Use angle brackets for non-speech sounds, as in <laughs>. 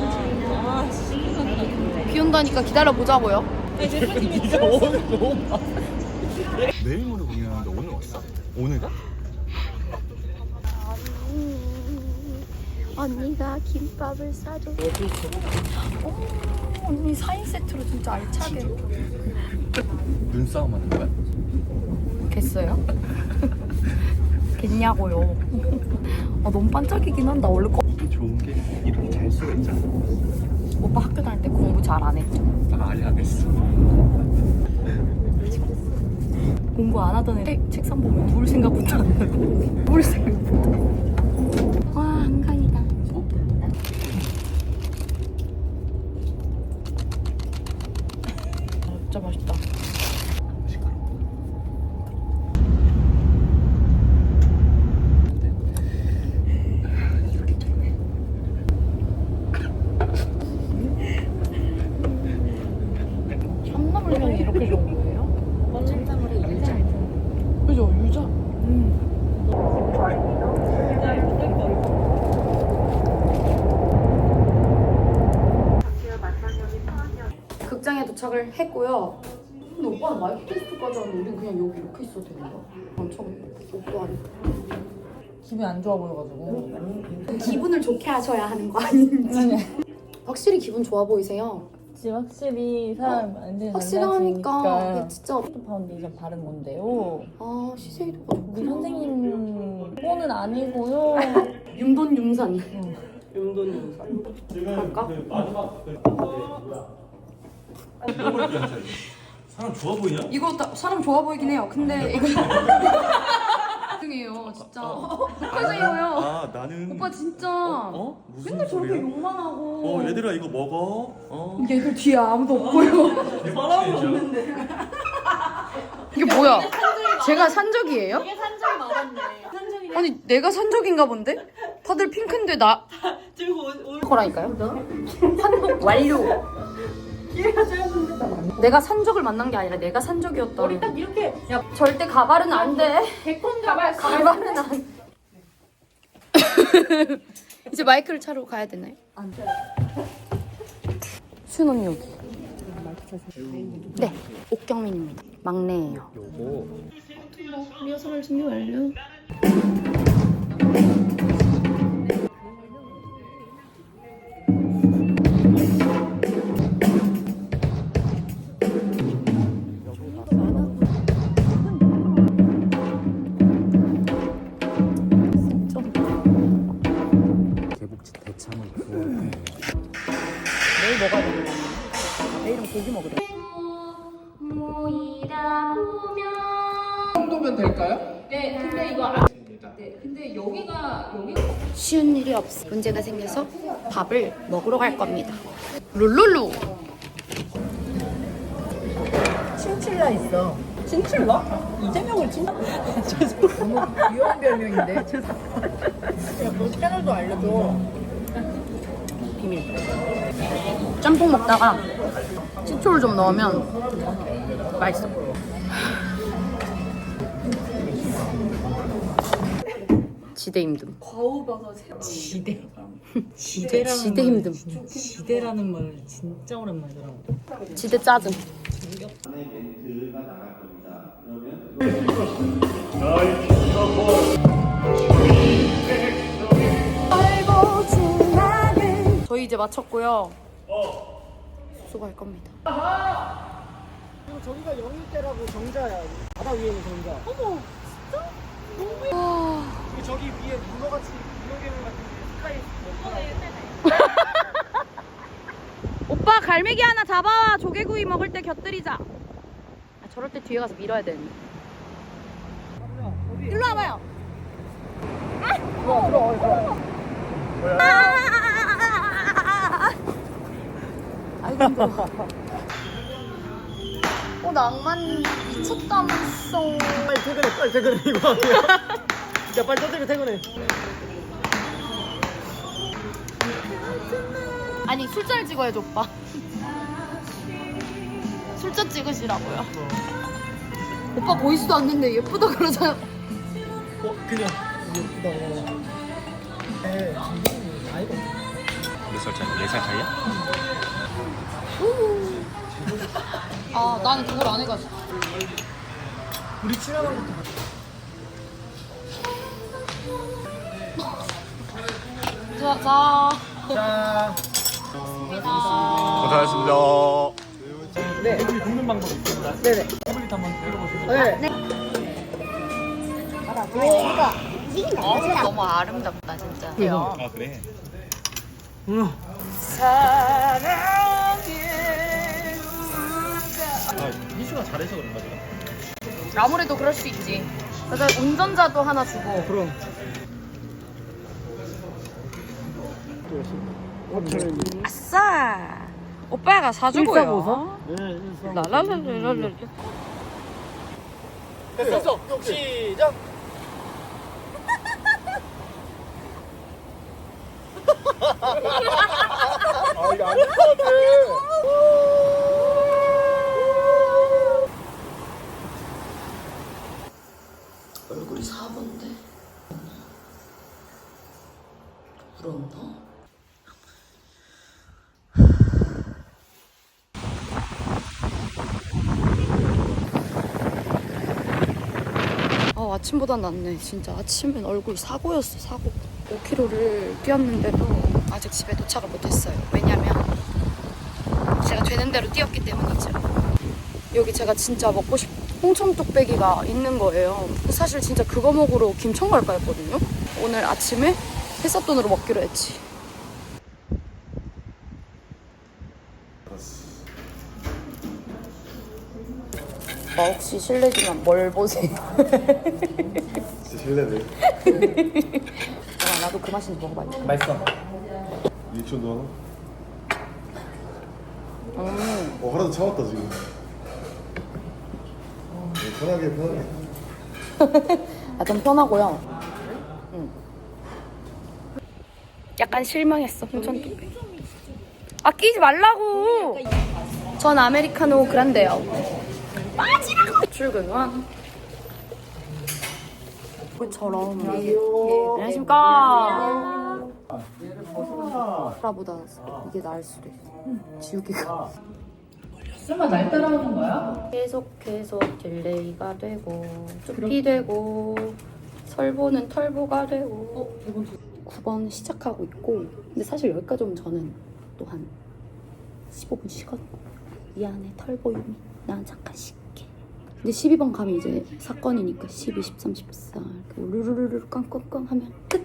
거잖아. 아, 씨. 비 온다니까 기다려 보자고요. 아니, <laughs> 대표님이 네가 오늘 너무 많아. 내일 모레 공연하는데 오늘 왔어? 오늘 가? 언니가 김밥을 싸줘. 어머, 언니 4인 세트로 진짜 알차게. 눈싸움 하는 거야? 겠어요? 겠냐고요. 아, 너무 반짝이긴 한다. 원래 거... 이게 좋은 게 이렇게 잘 수가 있잖아. 오빠 학교 다닐 때 공부 잘 안 했죠? 아, 아예 안 했어. <laughs> 공부 안 하던 애 책상 보면 누울 생각부터 안 나고 <laughs> 누울 생각부터 와 한강이다 아, 진짜 맛있다 참나물 향이 이렇게 좋은 거예요? 천장물에 유자. 그죠 유자 극장에 도착을 했고요 근데 오빠는 마이크 테스트까지 하는데 우린 그냥 여기 이렇게 있어도 되는 거야? 엄청 오빠 기분이 안 좋아 보여가지고. 기분을 좋게 하셔야 하는 거 아닌지 확실히 기분 좋아 보이세요? 지금 확실히 사람 완전 확실하니까 이게 진짜 파운데이션 바른 건데요. 아 시세이도가 우리 좋구나 선생님 폰은 아니고요. 윤돈 윤산이 사람 좋아 보이냐? 이거 다, 사람 좋아 보이긴 해요. 근데 이거 <laughs> 죄송해요, 진짜. 독하세요요. 아, 나는. <laughs> 오빠 진짜. 어? 무슨 맨날 저렇게 소리야? 욕만 하고. 어, 얘들아, 이거 먹어. 어. 얘들 뒤에 아무도 없고요. 바라고 없는데. 이게 뭐야? 제가 산적이에요? 이게 산적이 맞았네. 산적이 아니 내가 산적인가 본데? 다들 핑크인데 나 들고 올. 거라니까요? 한복 완료. 내가 산적을 만난 게 아니라 내가 산적이었다. 머리 딱 이렇게 야 절대 가발은 안 돼. 백콘 가발 <laughs> 가발은 안 돼. <laughs> 이제 마이크를 차로 가야 되나요? 안 돼. 수연 언니 여기. 네, 옥경민입니다. 막내예요. 요거. 리허설 준비 완료. 먹어야 되는 거 내일은 고기 먹으래. 모이다 보면 정도면 될까요? 네, 근데 이거 안... 네, 근데 여기가 여기가 쉬운 일이 없어. 문제가 생겨서 밥을 먹으러 갈 겁니다. 룰루루. 친칠라 있어. 친칠라? 이재명을 친? <laughs> 너무 귀여운 별명인데. <laughs> 야, 너 채널도 알려줘. 비밀. 짬뽕 먹다가 식초를 좀 넣으면 맛있어. <laughs> 지대 힘듦. 지대. 지대, 지대 힘듦. 지대라는 말 진짜 들어. 지대 짜증. 저희 이제 마쳤고요. 숙소 갈 겁니다. 그리고 저기가 영일대라고 정자야. 바다 위에 있는 정자. 어머, 와, 진짜? 저기 위에 문어같이 문어개물 같은 게 스카이 <laughs> 오빠 갈매기 하나 잡아와 조개구이 먹을 때 곁들이자. 아, 저럴 때 뒤에 가서 밀어야 되는데. 일로 와봐요. 들어와, 들어와, 들어와. 아이고 힘들 어. 어 낭만 미쳤다면서. 빨리 퇴근해, 빨리 퇴근해, 이거 아니야. 야, 빨리 퇴근해, 퇴근해. 아니 술자를 찍어야죠 오빠. 술자 찍으시라고요. 오빠 보이지도 않는데 예쁘다 그러잖아. 어, 그냥. 예쁘다. 네, 아이고. 살 차이? 4살 차이야? 아 나는 그걸 안 해가지고 우리 친하는 것도 자, 자. 자 고생하셨습니다. 네. 여기 굽는 방법이 있습니다. 네네. 태블릿 한번 읽어보시면. 네. 어, 너무 아름답다 진짜 아 그래? 응. 아 희수가 잘해서 그런가 보다. 아무래도 그럴 수 있지 그래서 운전자도 하나 주고 그럼. 호텔 아싸 오빠가 사주고요. 라라라라라라 됐어. 시작. 아 이거 안 될 것 같아. 얼굴이 사본데? 부럽나? 아 아침보다 낫네 진짜. 아침엔 얼굴 사고였어 사고. 5km를 뛰었는데도 아직 집에 도착을 못했어요. 왜냐면 제가 되는 대로 뛰었기 때문이죠. 여기 제가 진짜 먹고 싶 홍천 뚝배기가 있는 거예요. 사실 진짜 그거 먹으러 김천 갈까 했거든요. 오늘 아침에 회사 돈으로 먹기로 했지. 아, 혹시 실례지만 뭘 보세요? 진짜 실례네. <laughs> 아, 나도 그 맛인지 먹어봐야지. 맛있어. 리액션도 하나? 음, 어 하나도 참았다 지금. 네, 편하게 편하게. <laughs> 아, 좀 편하고요. 음. 약간 실망했어, 홍천. 아, 끼지 말라고! 전 아메리카노 그란데요. 빠지라고! 출근 완. 그처럼 안녕하십니까. 보다 이게 나을 수도 있어. 지우개가. 설마 날 따라오는 거야? 계속 계속 딜레이가 되고 쭈피 되고 설보는 털보가 되고. 9번 시작하고 있고 근데 사실 여기까지 오면 저는 또 한 15분 쉬거든요 이 안에 털보 유미 난 잠깐 쉴게. 근데 12번 가면 이제 사건이니까 12, 13, 14 이렇게 우르르르르 깡깡깡 하면 끝